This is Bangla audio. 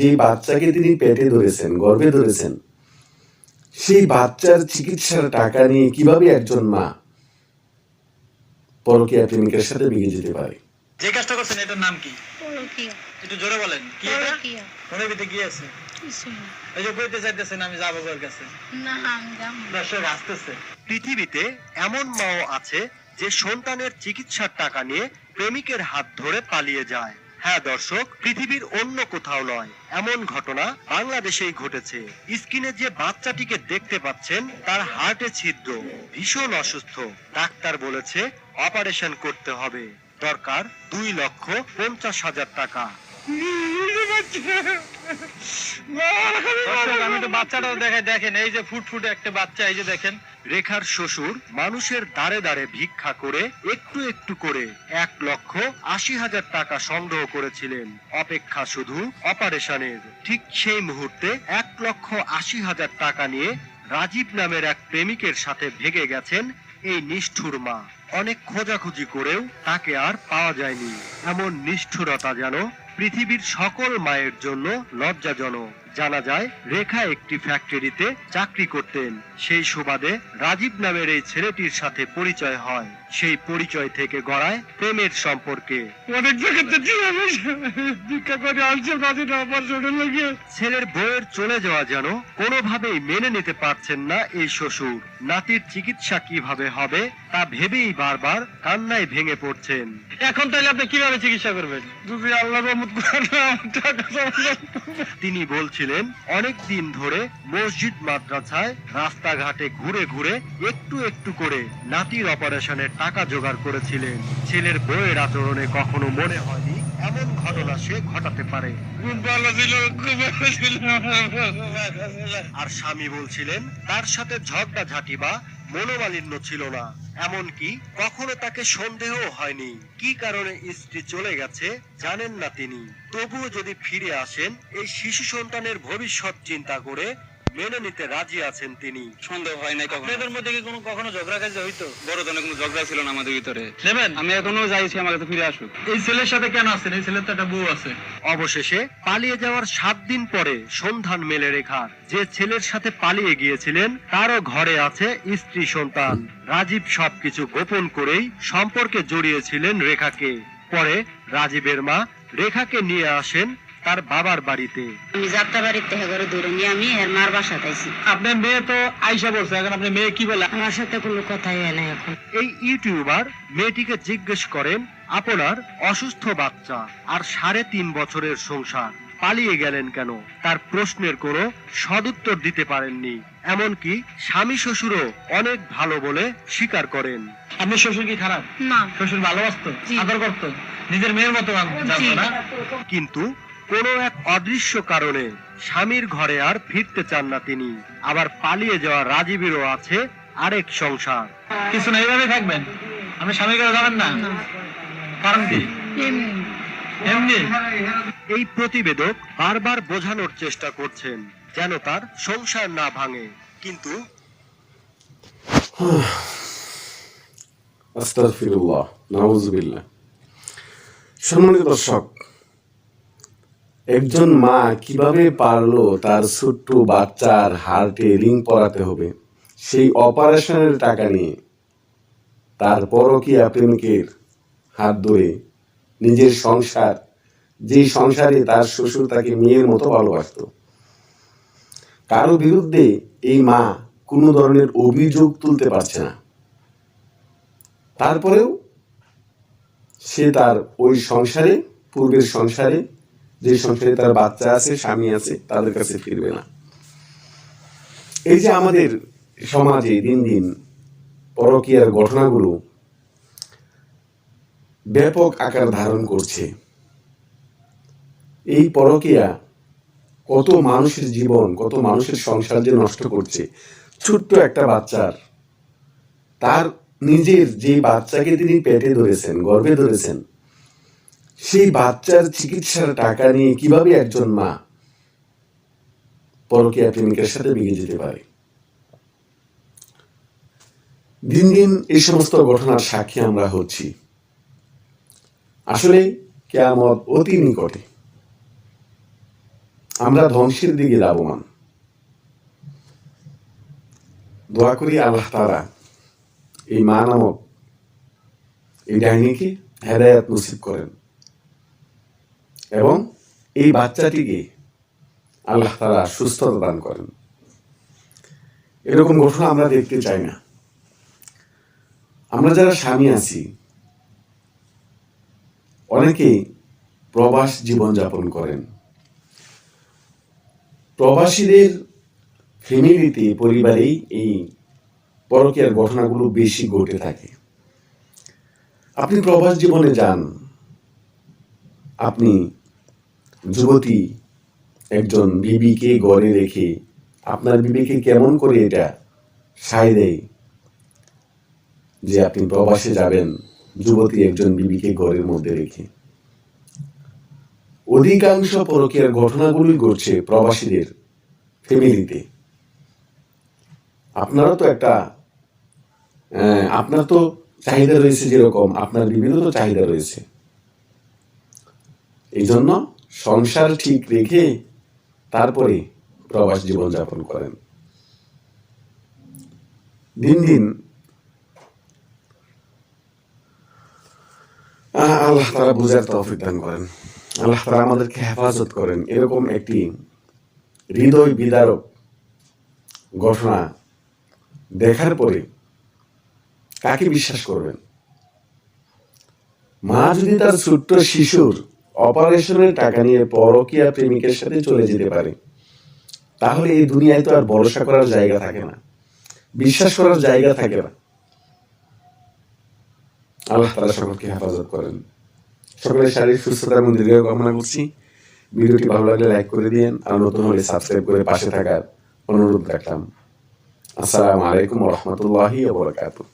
যে বাচ্চাকে তিনি পেটে ধরেছেন গর্ভে ধরেছেন সেই বাচ্চার চিকিৎসার টাকা নিয়ে কীভাবে একজন মা পরকীয়া প্রেমিকের সাথে বিয়ে যেতে পারে? যে কাজটা করছেন এটার নাম কি? একটু জোরে বলেন কি এটা? পরকীয়া। ভিতরে কি আছে? এই যে কইতে চাইতেছেন আমি যাব ওর কাছে। না আমি যাব দর্শক আসতেছে। পৃথিবীতে এমন মাও আছে যে সন্তানের চিকিৎসার টাকা নিয়ে প্রেমিকের হাত ধরে পালিয়ে যায়। হ্যাঁ দর্শক, পৃথিবীর অন্য কোথাও নয়। এমন ঘটনা বাংলাদেশেই ঘটেছে। স্ক্রিনে যে বাচ্চাটিকে দেখতে পাচ্ছেন, তার হার্টে ছিদ্র, ভীষণ অসুস্থ। ডাক্তার বলেছে, অপারেশন করতে হবে। দরকার দুই লক্ষ পঞ্চাশ হাজার টাকা। আমি দেখেন, এই যে ফুট ফুট একটা বাচ্চা, এই যে দেখেন। রেখার শ্বশুর মানুষের দাঁড়ে দাঁড়ে ভিক্ষা করে, একটু একটু করে এক লক্ষ আশি হাজার টাকা সংগ্রহ করেছিলেন। অপেক্ষা শুধু অপারেশনের। ঠিক সেই মুহূর্তে এক লক্ষ আশি হাজার টাকা নিয়ে রাজীব নামের এক প্রেমিকের সাথে ভেগে গেছেন এই নিষ্ঠুর মা। অনেক খোঁজাখুঁজি করেও তাকে আর পাওয়া যায়নি। এমন নিষ্ঠুরতা যেন পৃথিবীর সকল মায়ের জন্য লজ্জাজনক। জানা যায় রেখা একটি ফ্যাক্টরিতে চাকরি করতেন। সেই সুবাদে রাজীব নামের এই ছেলেটির সাথে পরিচয় হয়। সেই পরিচয় থেকে গড়ায় প্রেমের সম্পর্কে। অনেক ছেলের বউয়ের চলে যাওয়া যেন কোনোভাবেই মেনে নিতে পারছেন না এই শ্বশুর। নাতির চিকিৎসা কীভাবে হবে তা ভেবেই বারবার কান্নায় ভেঙে পড়ছেন। এখন তাহলে আপনি কীভাবে চিকিৎসা করবেন? যদি আল্লাহ রহমত করেন বলছিলেন, অনেক দিন ধরে মসজিদ মাদ্রাসায় রাস্তাঘাটে ঘুরে ঘুরে একটু একটু করে নাতির অপারেশনের টাকা জোগাড় করেছিলেন। ছেলের বইয়ের আচরণে কখনো মনে হয়নি এমন ঘটনা সে ঘটাতে পারে। আর স্বামী বলছিলেন, তার সাথে ঝগড়া ঝাঁটি বা মনোমালিন্য ছিল না। এমনকি কখনো তাকে সন্দেহ হয়নি। কি কারণে স্ত্রী চলে গেছে জানেন না তিনি। তবুও যদি ফিরে আসেন, এই শিশু সন্তানের ভবিষ্যৎ চিন্তা করে মেনে নিতে রাজি আছেন তিনি? সন্দেহ হয় নাই কখনো। আপনাদের মধ্যে কি কোনো কখনো ঝগড়া কাজ হইতো? বড় ধরনের কোনো ঝগড়া ছিল না আমাদের ভিতরে। নেবেন? আমি এখনও চাইছি আমার কাছে ফিরে আসুক। এই ছেলের সাথে কেন আছেন এই ছেলের তো একটা বউ আছে। অবশেষে পালিয়ে যাওয়ার সাত দিন পরে সন্ধান মেলে রেখার। যে ছেলের সাথে পালিয়ে গিয়েছিলেন তারও ঘরে আছে স্ত্রী সন্তান। রাজীব সবকিছু গোপন করেই সম্পর্কে জড়িয়েছিলেন রেখাকে। পরে রাজীবের মা রেখাকে নিয়ে আসেন তার বাবার বাড়িতে। আমি যাত্রা বাড়ির থেকে করে দূরে নিয়ে আমি এর মার বাসা তাইছি আপনার মেয়ে তো আইসা বলছে এখন আপনি মেয়ে কি বলে? আমার সাথে কোনো কথাই হয় না এখন। এই ইউটিউবার মেয়েটিকে জিজ্ঞেস করেন আপনার অসুস্থ বাচ্চা আর সাড়ে তিন বছরের সংসার পালিয়ে গেলেন কেন? তার প্রশ্নের কোনো সদুত্তর দিতে পারেননি। এমনকি স্বামী শ্বশুরও অনেক ভালো বলে স্বীকার করেন। আপনি শ্বশুর কি খারাপ? না। শ্বশুর ভালোবাসতো। আদর করতো নিজের মেয়ের মতো না? কিন্তু কোনো এক অদৃশ্য কারণে স্বামীর ঘরে আর ফিরতে চান না তিনি। আবার পালিয়ে যাওয়া রাজীবেরও আছে আরেক সংসার। কিছু না এইভাবে থাকবেন। আপনি স্বামী করে যাবেন না। কারণ কি? এমনি? এই প্রতিবেদক বারবার বোঝানোর চেষ্টা করছেন যেন তার সংসার না ভাঙে। কিন্তু আস্তাগফিরুল্লাহ নাউজুবিল্লাহ। সম্মানিত দর্শক একজন মা কীভাবে পারল তার ছোট্ট বাচ্চার হার্টে রিং পরাতে হবে? সেই অপারেশনের টাকা নিয়ে। তার পরকীয়া প্রেমিকের হাত ধরে নিজের সংসার যেই সংসারে তার শ্বশুর তাকে মেয়ের মতো ভালোবাসতো। কারও বিরুদ্ধে এই মা কোনো ধরনের অভিযোগ তুলতে পারছে না। তারপরেও সে তার ওই সংসারে, পূর্বের সংসারে যে সংসারে তার বাচ্চা আছে, স্বামী আছে, তাদের কাছে ফিরবে না। এই যে আমাদের সমাজে দিন দিন পরকীয়ার ঘটনাগুলো ব্যাপক আকার ধারণ করছে, এই পরকীয়া কত মানুষের জীবন, কত মানুষের সংসার যে নষ্ট করছে, ছোট্ট একটা বাচ্চার, তার নিজের যে বাচ্চাকে তিনি পেটে ধরেছেন, গর্ভে ধরেছেন সেই বাচ্চার চিকিৎসার টাকা নিয়ে কীভাবে একজন মা পরকীয়া প্রেমিকের সাথে বিয়ে যেতে পারে? দিন দিন এই সমস্ত ঘটনার সাক্ষী আমরা হচ্ছি। আসলে কেয়ামত অতি নিকটে। আমরা ধ্বংসের দিকে লাভবান। দোয়া করি আল্লাহ তারা এই মা নামক এই ডাইনিকে হেদায়াত নসিব করেন। এবং এই বাচ্চাটিকে আল্লাহ তারা সুস্থতা দান করেন। এরকম ঘটনা আমরা দেখতে চাই না। আমরা যারা স্বামী আছি অনেকেই প্রবাস জীবনযাপন করেন। প্রবাসীদের ফ্যামিলিতে, পরিবারেই এই পরকীয়ার ঘটনাগুলো বেশি ঘটে থাকে। আপনি প্রবাস জীবনে যান, আপনি যুবতী একজন বিবিকে গড়ে রেখে আপনার বিবিকে কেমন করে এটা সায় দেয়? যে আপনি প্রবাসে যাবেন যুবতী একজন বিবিকে ঘরের মধ্যে রেখে। অধিকাংশ পরকীয়ার ঘটনাগুলি ঘটছে প্রবাসীদের ফ্যামিলিতে। আপনারা তো একটা আহ, আপনার তো চাহিদা রয়েছে যেরকম আপনার বিভিন্ন তো চাহিদা রয়েছে। এই জন্য সংসার ঠিক রেখে তারপরে প্রবাস জীবনযাপন করেন। দিন দিন আল্লাহ তারা বুঝার তৌফিক দান করেন। আল্লাহ তারা আমাদেরকে হেফাজত করেন। এরকম একটি হৃদয় বিদারক ঘটনা দেখার পরে কাকে বিশ্বাস করবেন? মা যদি তার ছোট্ট শিশুর অপারেশনের টাকা নিয়ে পরকীয়া প্রেমিকের সাথে চলে যেতে পারে। তাহলে এই দুনিয়ায় তো আর ভরসা করার জায়গা থাকে না। বিশ্বাস করার জায়গা থাকে না। আল্লাহ তালা সকলকে হেফাজত করেন। সকলের শারীরিক সুস্থতা এবং দীর্ঘ কামনা করছি। ভিডিওটি ভালো লাগলে লাইক করে দিন আর নতুন হলে সাবস্ক্রাইব করে পাশে থাকার অনুরোধ রাখলাম। আসসালামু আলাইকুম রহমতুল্লাহি বরকাতুহ।